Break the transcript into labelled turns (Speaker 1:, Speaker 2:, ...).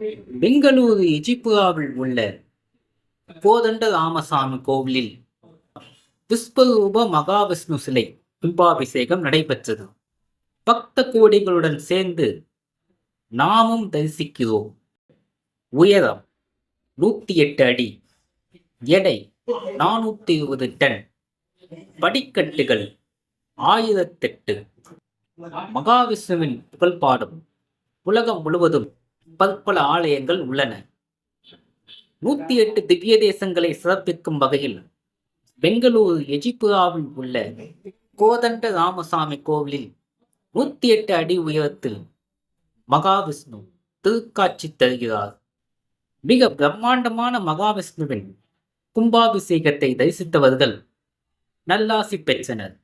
Speaker 1: பெங்களூரு எஜிபுராவில் உள்ள கோதண்ட ராமசாமி கோவிலில் விஸ்வரூப மகாவிஷ்ணு சிலை கும்பாபிஷேகம் நடைபெற்றது. பக்த கோடிகளுடன் சேர்ந்து நாமும் தரிசிக்கிறோம். உயரம் நூத்தி எட்டு அடி எடை நானூத்தி இருபது டன் படிக்கட்டுகள் ஆயிரத்தெட்டு. மகாவிஷ்ணுவின் புகழ்பாடும் உலகம் முழுவதும் பற்பல ஆலயங்கள் உள்ளன. நூத்தி எட்டு திவ்ய தேசங்களை சிறப்பிக்கும் வகையில் பெங்களூரு எஜிபுராவில் உள்ள கோதண்ட ராமசாமி கோவிலில் நூத்தி எட்டு அடி உயரத்தில் மகாவிஷ்ணு திருக்காட்சி தருகிறார். மிக பிரம்மாண்டமான மகாவிஷ்ணுவின் கும்பாபிஷேகத்தை தரிசித்தவர்கள் நல்லாசி பெற்றனர்.